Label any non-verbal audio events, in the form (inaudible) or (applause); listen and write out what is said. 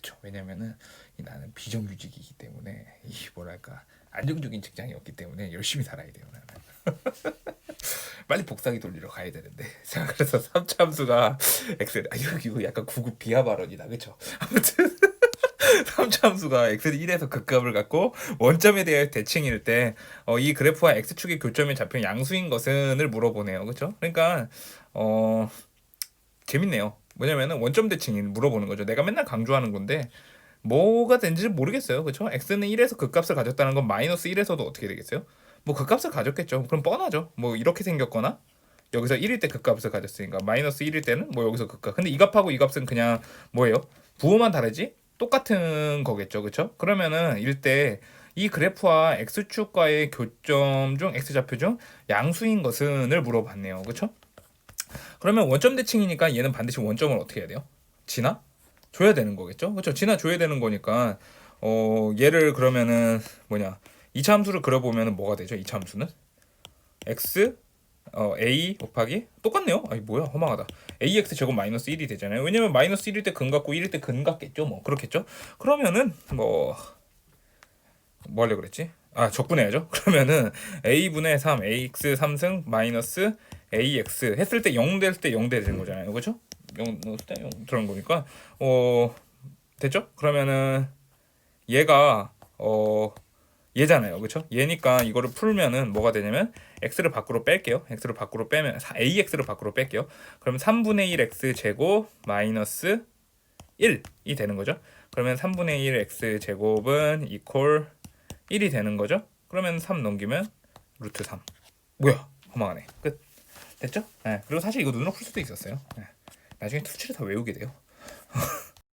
그렇죠. 왜냐면은 이 나는 비정규직이기 때문에 이 뭐랄까 안정적인 직장이 없기 때문에 열심히 살아야 돼요 나는. (laughs) 빨리 복사기 돌리러 가야 되는데. (laughs) 자 그래서 삼참수가 엑셀 아 이거 이거 약간 구급 비하 발언이다 그렇죠. 아무튼 (laughs) 삼참수가 엑셀 1에서 극값을 갖고 원점에 대해 대칭일 때 어, 이 그래프와 x축의 교점에 잡힌 양수인 것은을 물어보네요. 그렇죠? 그러니까 어 재밌네요. 뭐냐면은 원점 대칭인 물어보는 거죠. 내가 맨날 강조하는 건데 뭐가 된지 모르겠어요. 그렇죠? x는 1에서 극값을 가졌다는 건 마이너스 1에서도 어떻게 되겠어요? 뭐 극값을 가졌겠죠. 그럼 뻔하죠. 뭐 이렇게 생겼거나 여기서 1일 때 극값을 가졌으니까 마이너스 1일 때는 뭐 여기서 극값. 근데 이 값하고 이 값은 그냥 뭐예요? 부호만 다르지 똑같은 거겠죠. 그렇죠? 그러면은 일때 이 그래프와 x축과의 교점 중 x좌표 중 양수인 것은을 물어봤네요. 그렇죠? 그러면 원점 대칭이니까 얘는 반드시 원점을 어떻게 해야 돼요? 지나 줘야 되는 거겠죠? 그렇죠? 지나 줘야 되는 거니까 어 얘를 그러면은 뭐냐 이차 함수를 그려보면은 뭐가 되죠? 이차 함수는 x 어 a 곱하기 똑같네요. 아니 뭐야 허망하다. ax 제곱 마이너스 1이 되잖아요. 왜냐면 마이너스 1일 때 근 같고 1일 때 근 같겠죠. 뭐 그렇겠죠. 그러면은 뭐뭐 하려고 그랬지? 아 적분해야죠. (laughs) 그러면은 a분의 3 ax 3승 마이너스 ax 했을 때0될때0 되는 거잖아요. 그렇죠? 0 넣었을 때 0 들어간 거니까 어 됐죠? 그러면은 얘가 어 얘잖아요. 그렇죠? 얘니까 이거를 풀면은 뭐가 되냐면 x를 밖으로 뺄게요. x를 밖으로 빼면 ax를 밖으로 뺄게요. 그러면 3분의 1 x 제곱 마이너스 1이 되는 거죠. 그러면 3분의 1 x 제곱은 이퀄 1이 되는 거죠. 그러면 3 넘기면 루트 3. 뭐야? 허망하네. 끝. 됐죠? 네. 그리고 사실 이거 눈으로 풀 수도 있었어요. 네. 나중에 투치를 다 외우게 돼요. (laughs)